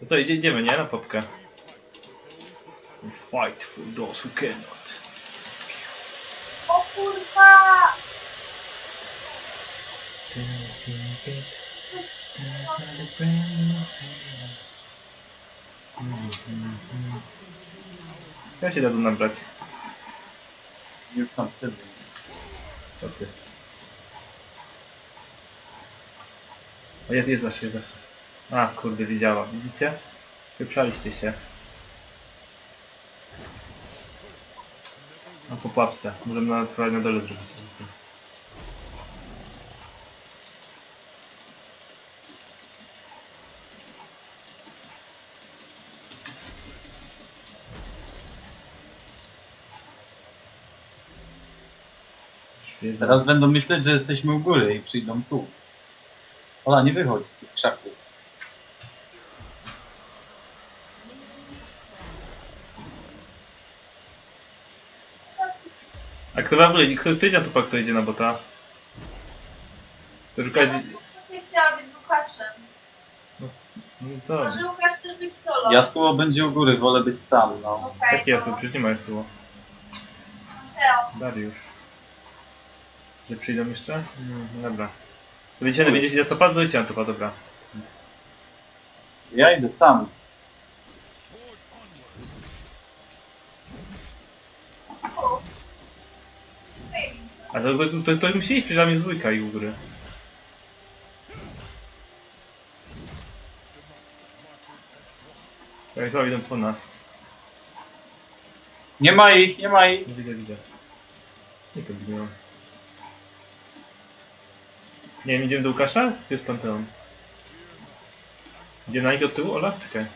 To co, idzie, idziemy, nie? Na popkę. We fight for those who cannot. O kurwa! Ja się dadzą nabrać. Już tam wtedy. Co ty? O, jest, jest wasz, jest wasz. A, kurde, widziała. Widzicie? Wyprzaliście się. No po pułapce. Możemy nawet próbować na dole zrobić. Teraz będą myśleć, że jesteśmy u góry i przyjdą tu. Ola, nie wychodź z tych krzaków. A kto w ogóle, kto, kto idzie na tupa, kto idzie na bota? To Łukasz... Nie chciała być Łukaszem. No to... Może Łukasz chce być solo. Jasuo będzie u góry, wolę być sam, no. Okej, Jakie no. Przecież nie ma słowa. Teo. Dariusz. Że przyjdą jeszcze? Mm, dobra. To wiecie, no widzicie, to padło i to dobra. Ja idę sam. A to, to, to, to musi iść, przecież tam jest dwójka i u góry. Tak, chyba idą po nas. Nie ma ich, nie ma ich. Widzę, widzę. Nie kombinują. Nie wiem, idziemy do Łukasza? Jest Panteon. Idzie na nich od tyłu, Ola? Czekaj.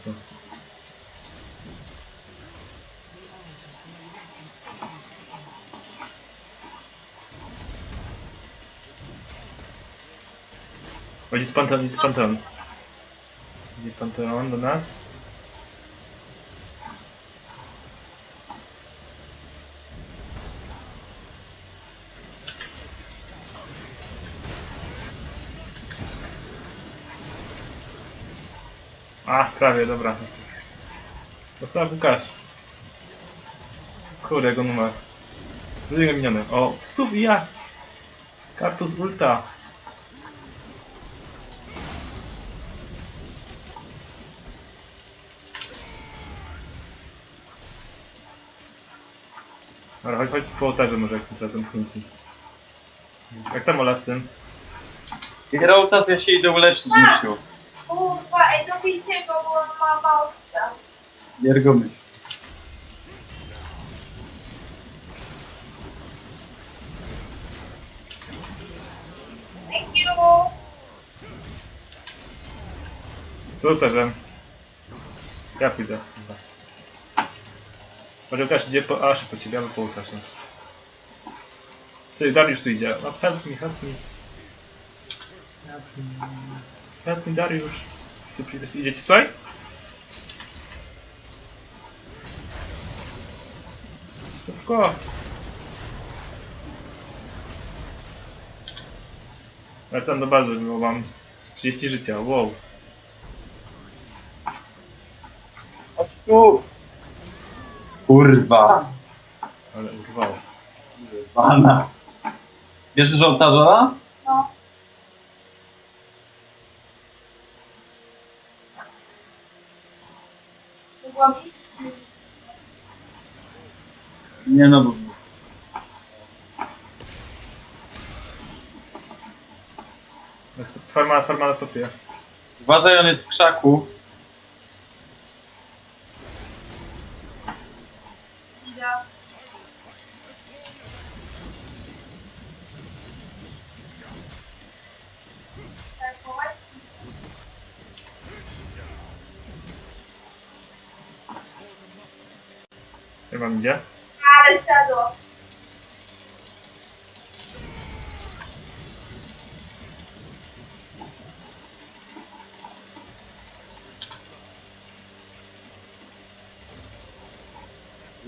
Sensu. Chodzi z Panteon, idź z Panteon. Idzie Panteon A, prawie, dobra. Dostała Łukasz. Kurde, jego numer. Drugiego miniony. O, psów i ja! Kartus ulta. Dobra, chodź, chodź po ołtarze może jak chcesz razem kręcić. Jak tam Ola z tym? Geraltas, ja się idę uleczyć, Misiu. Ej, dobijcie go, bo on ma. Biergo myśl. Thank you. Z ołtarzem. Ja pójdę. Może Łukasz idzie po... A, szybko ciebie, albo po no. Ty, Dariusz tu idzie. No, help me, help me. Help me. Help me, Dariusz. Ty idziecie tutaj? Szybko. Wracam do bazy, bo mam z 30 życia, wow. Chodź tu! Kurwa. Ale urwało. Pana. Bierzesz ołtarza? No. Nie no, bo... Jest Farma, farma. Uważaj, on jest w krzaku.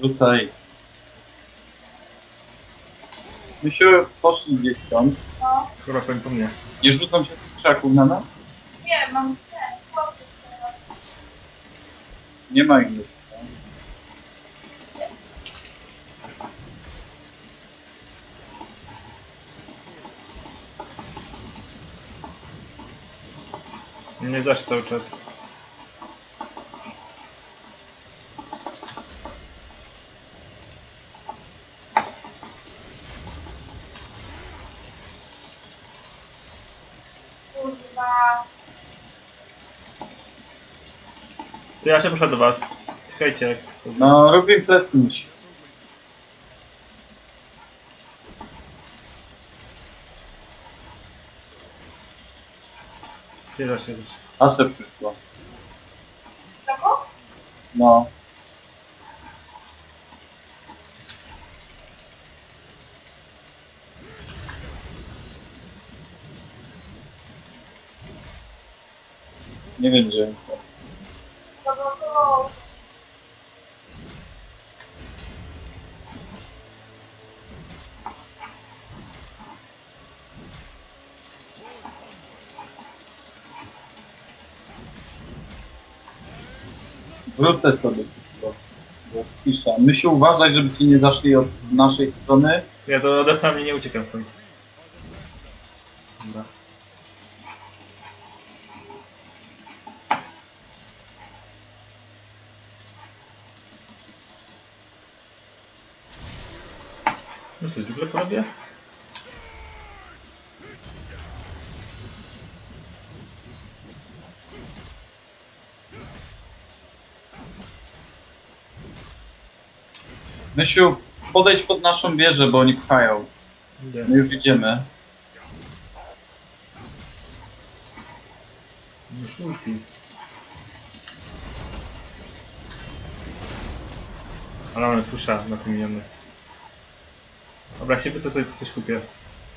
Rzucaj. Myśmy poszli gdzieś stąd. No. Chyba powiem po mnie. Nie rzucą się z krzaków na nas? Nie, mam ten, chłopcy teraz. Nie ma ich już. Nie zaś cały czas. To ja się poszedł do was. Czekajcie. No, robię plecy musi. Gdzie się Ase przyszło. Czego? No. Nie wiem gdzie. Wrócę sobie tylko. Piszę. Myśl uważaj, żeby ci nie zaszli od naszej strony. Ja do odepcha mnie nie uciekam stąd. Dobra. No co, porobię? Mysiu, podejdź pod naszą wieżę, bo oni pchają. Idę. My już idziemy. Już ulti. Ale mamy pusza na tym miniony. Dobra, się sobie to coś kupię.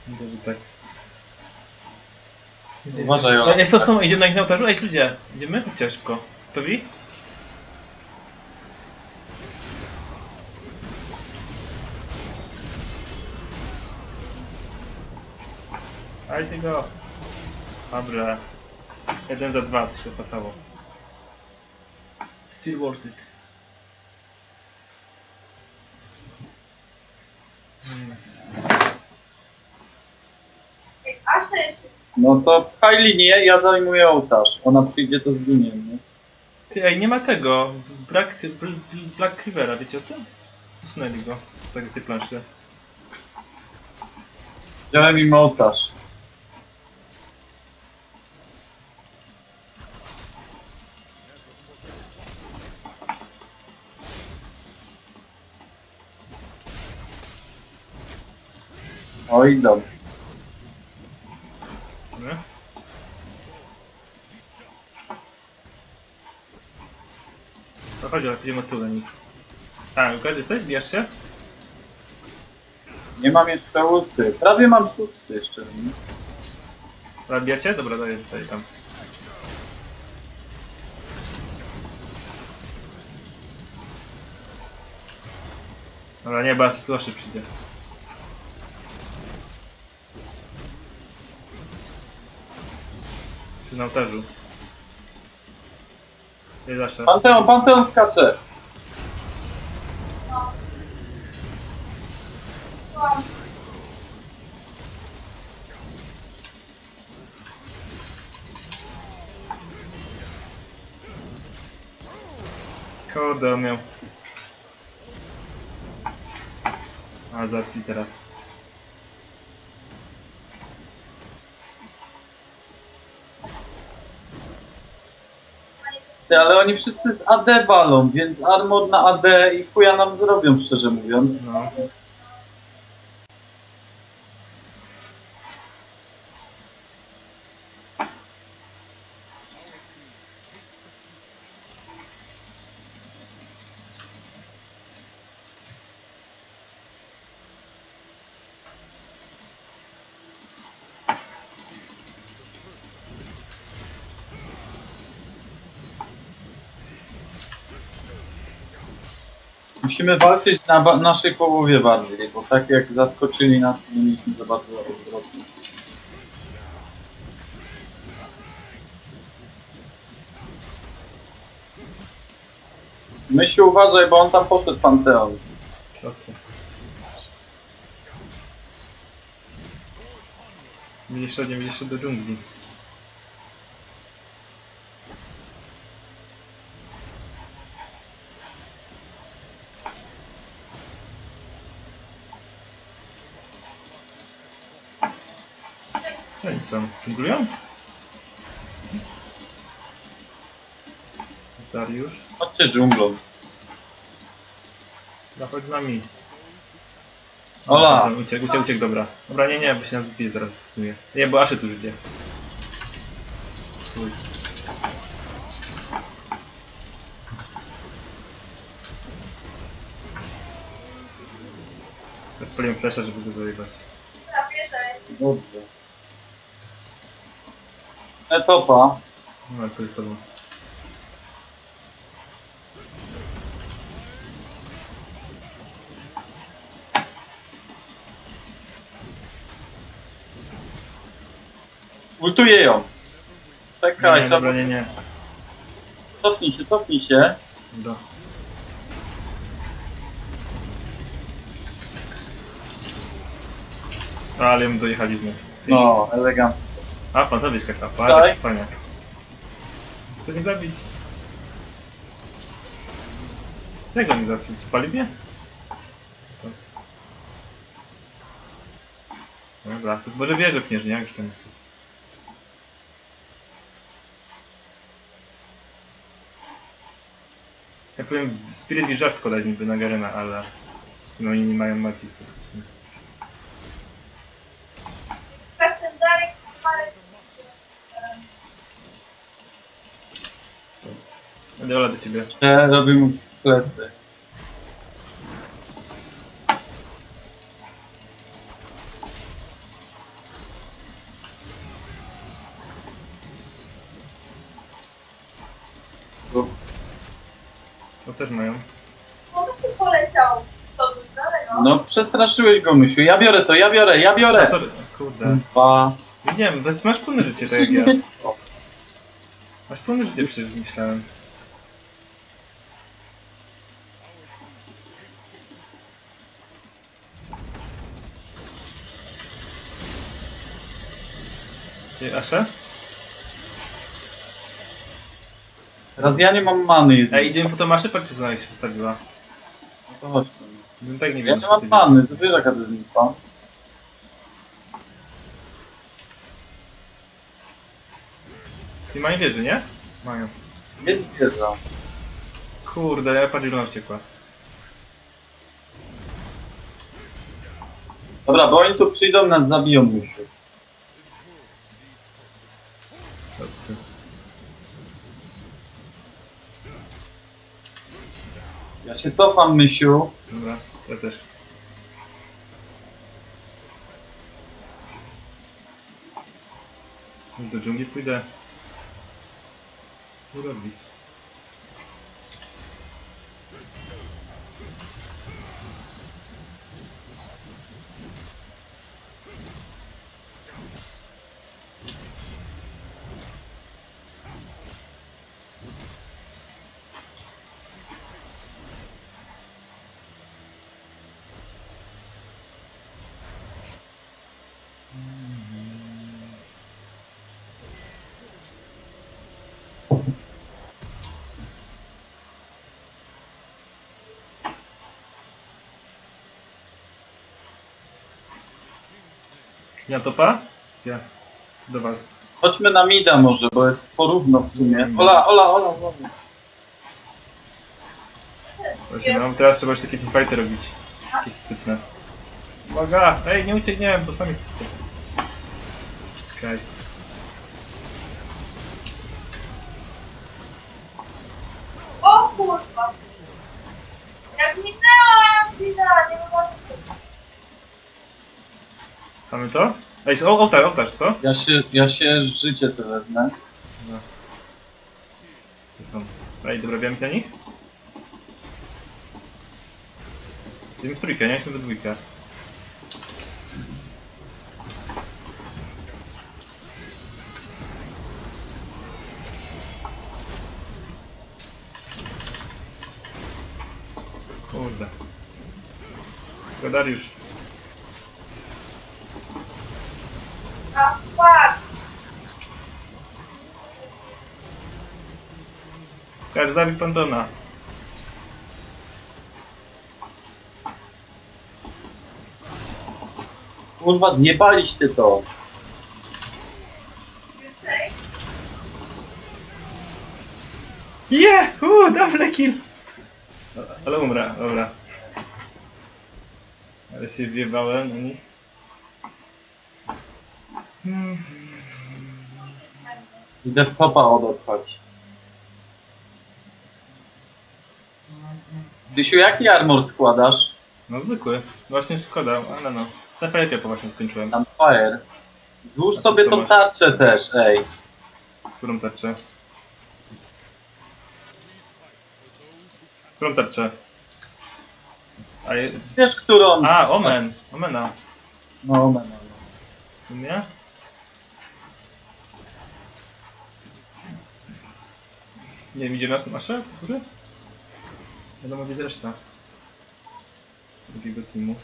Myślę, że tak. Uważaj, No, jest to są, idziemy na ich na ołtarzu? Ej, ludzie, idziemy? Chodźcie szybko. Gotowi? Dajcie go. Dobrze. Jeden za dwa, to się opłacało. Still worth it. Hmm. Ej, Asia jeszcze. No to pchaj linię, ja zajmuję ołtarz. Ona przyjdzie, to zginie, nie? Ty, ej, nie ma tego. Black, Bl- Bl- Black Rivera, wiecie o tym? Usunęli go z tego tej planszy. Wziąłem im ołtarz. Oj, dobrze. Pójdziemy od tyłu do nich. A, Łukasz, jesteś? Bijasz się? Nie mam jeszcze łusy. Prawie mam szósty jeszcze. Nie? Zabijacie? Dobra, daję tutaj tam. Dobra, nie, bo tu zawsze przyjdzie. Przy na Nie zawsze. Panteon, Panteon skacze. Kurde, miał. A, zacznij teraz. Ty, ale oni wszyscy z AD walą, więc armor na AD i chuja nam zrobią, szczerze mówiąc. No. Musimy walczyć na ba- naszej połowie bardziej, bo tak jak zaskoczyli nas, nie mieliśmy za bardzo odwrotu. Myśl uważaj, bo on tam poszedł Panteon. Co ty? Szedł, nie do dżungli. No co? Dżunglują? Dariusz? Chodźcie dżunglą. Zachodź z nami. Ola! Dobra, Uciekł, uciekł, uciekł, dobra. Dobra, nie, nie, bo się nas wypije zaraz stosuje. Nie, bo Aszy tu już idzie. Uj. Rozpaliłem flasha, żeby go zajebać. Dobrze. Etopa. No, to jest tobą. Ultuję ją. Czekaj, nie, trzeba... dobra, nie, nie. cofnij się, cofnij się. Dobra. Ale my dojechaliśmy. No, elegancko. A, pan tobie skakał. Tak. Ale wspaniale. Chcę nie zabić. Jak go nie zabić? Spali mnie? Dobra, to może wierzę w knieżnie, jak już ten. Ja powiem, Spirit Wizard składać niby na Garena, ale w sumie oni nie mają magii. to w sumie. tak ten Darek Marek. Ola do ciebie. Te robię mu plecy. To też mają. On tu poleciał. To dużo daleko. No przestraszyłeś go, Mysiu. Ja biorę to, ja biorę, ja A, biorę. sorry. Kurde. Dwa. Widziałem, bez- masz pełne życie, tak jak ja. Masz pełne życie przecież myślałem. Ty, Asza? Teraz ja nie mam many. jedynie. Ej, idziemy po tą Aszę, patrzcie co jak się wystawiła. No to chodź. No, tak nie Ja wiem. nie co mam ty many, to wiesz jaka lipa. Ty mają wieży, nie? Mają. Jest wiedza. Kurde, ja patrz ile ona wciekła. Dobra, bo oni tu przyjdą, nas zabiją, Mysiu. Ja się cofam, Mysiu. Dobra, ja też. Do dżungli pójdę. Co robić? Ja topa? Ja. Do was. Chodźmy na mida może, bo jest porówno w sumie. Ola, Ola, Ola, Ola. Właśnie, no teraz trzeba już takie fighty robić. Jakieś sprytne. Uwaga! Ej, nie uciekniemy, bo sami jesteście. Jesus Christ. O kurwa. Jak minęłam, widać, nie mogłam. Mamy to? Ej, o, ołtarz, ołtarz, co? Ja się, ja się życie sobie wezmę. No. Tu są. Ej, dobra, wiem na nich? Jestem w trójkę, nie jestem we dwójkę. Tylko Dariusz. A fuck! Każ zabij Pantona. Kurwa, zjebaliście to. Więcej? Je! Uuu, double kill! Ale umrę, dobra. Ale się wjebałem na nich. Hmm. Idę w topa odepchać. Dysiu, jaki armor składasz? No zwykły. Właśnie szkoda, ale no. Zapajkę po właśnie skończyłem. Sunfire. Złóż A ty sobie co tą masz? tarczę też, ej. Którą tarczę? Którą tarczę? A, je... Wiesz, którą... A Omen! Omena. No, no. W sumie? Nie wiem, idziemy na tym asze? Który? Wiadomo, gdzie reszta. Drugiego teamu.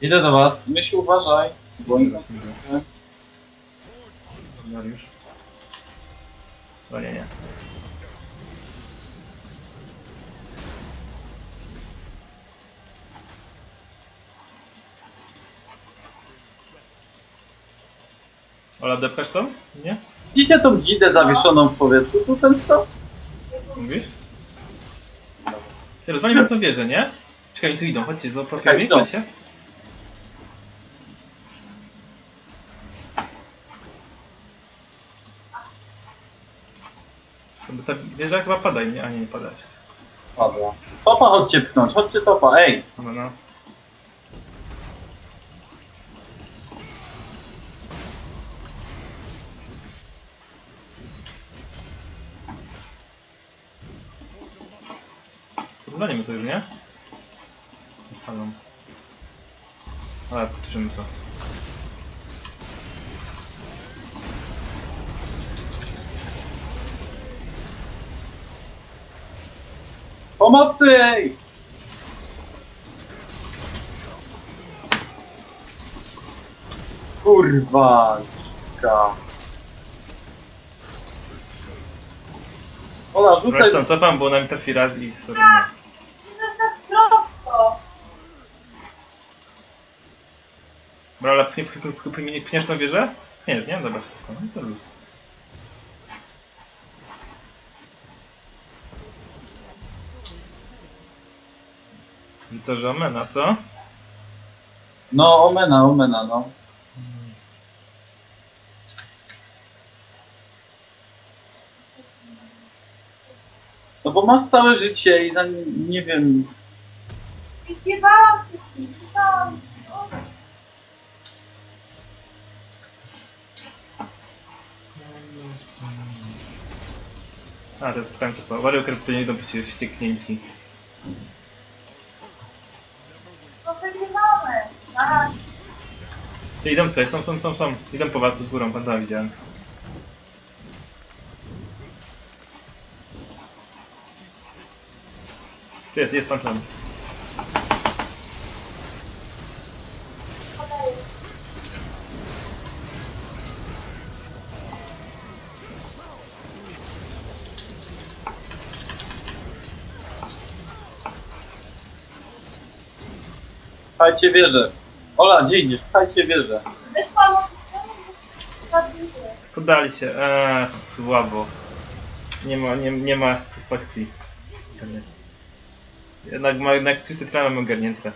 Idę do was. Myśl, uważaj. Bo oni Zaraz idę. Dariusz. O nie, nie. Ola, depchasz to? Nie? Widzicie tą dzidę zawieszoną w powietrzu? Tu ten co? Mówisz? Rozwalimy tą wieżę, nie? Czekaj, tu idą, chodźcie, zaopatrujemy, idą. chodźcie. Bo ta wieża chyba pada, nie? A nie, nie pada. Dobra. Topa chodźcie pchnąć, chodźcie topa, ej. No, no. Pomocy! Kurwa. Ola, rzucaj... Zresztą cofam, bo nam trafi raz i tak prosto! Dobra, ale pchnie, pchnie, pchnie, pchnie, pchniesz tą wieżę? Nie, nie, dobra, spoko, no to luz. I co, że omena, co? No, omena, omena, no. No bo masz całe życie i za, nie wiem, tym, zjebałam. O, A, to jest tam to. Wario Kart to nie idą przecież wścieknięci. To wygrywamy. Aha, Ty idą tutaj, są, są, są, są. Idą po was z górą, pan tam widziałem. Tu jest, jest pan tam. okej. pchajcie wieżę. Ola? Pchajcie wieżę. Wyszłam od strony, Podali się, eee, słabo. Nie ma, nie, nie ma satysfakcji. Jednak ma, jednak coś te mamy ogarnięte.